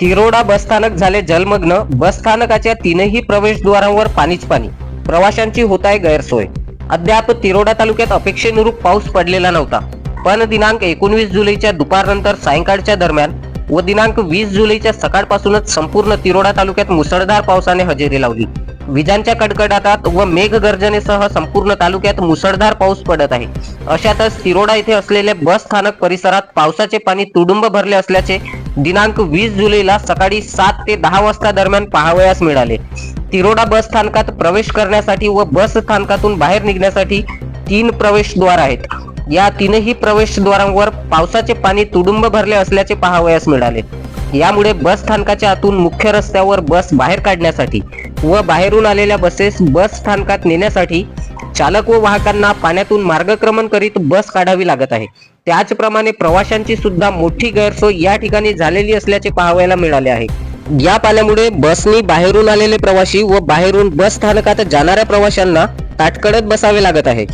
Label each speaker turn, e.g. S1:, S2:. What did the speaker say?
S1: तिरोडा बसस्थानक झाले जलमग्न. बसस्थानकाच्या तीनही प्रवेशद्वारांवर पाणीच पाणी. प्रवाशांची होत आहे गैरसोय. अद्याप तिरोडा तालुक्यात अपेक्षेनुरूप पाऊस पडलेला नव्हता. पण दिनांक एकोणवीस जुलैच्या दुपारनंतर सायंकाळच्या दरम्यान व दिनांक वीस जुलैच्या सकाळपासूनच संपूर्ण तिरोडा तालुक्यात मुसळधार पावसाने हजेरी लावली. विजांच्या कडकडाटात व मेघगर्जनेसह संपूर्ण तालुक्यात मुसळधार पाऊस पडत आहे. अशातच तिरोडा येथे असलेले बस स्थानक परिसरात पावसाचे पाणी तुडुंब भरले असल्याचे दिनांक वीस जुलैला सकाळी सात ते दहा वाजता दरम्यान पाहावयास मिळाले. तिरोडा बस स्थानकात प्रवेश करण्यासाठी व बस स्थानकातून बाहेर निघण्यासाठी तीन प्रवेशद्वार आहेत. या तीनही प्रवेशद्वारांवर पावसाचे पाणी तुडुंब भरले असल्याचे पाहावयास मिळाले. यामुळे बस स्थानकाच्या आतून मुख्य रस्त्यावर बस बाहेर काढण्यासाठी व बाहेरून आलेल्या बसेस बस स्थानकात नेण्यासाठी चालक व वाहकांना पाण्यातून मार्गक्रमण करीत बस काढावी लागत आहे. त्याचप्रमाणे प्रवाशांची सुद्धा मोठी गैरसोय या ठिकाणी झालेली असल्याचे पाहावयाला मिळाले आहे. या पाण्यामुळे बसनी बाहेरून आलेले प्रवासी व बाहेरून बस स्थानकात जाणाऱ्या प्रवाशांना ताटकळत बसावे लागत आहे.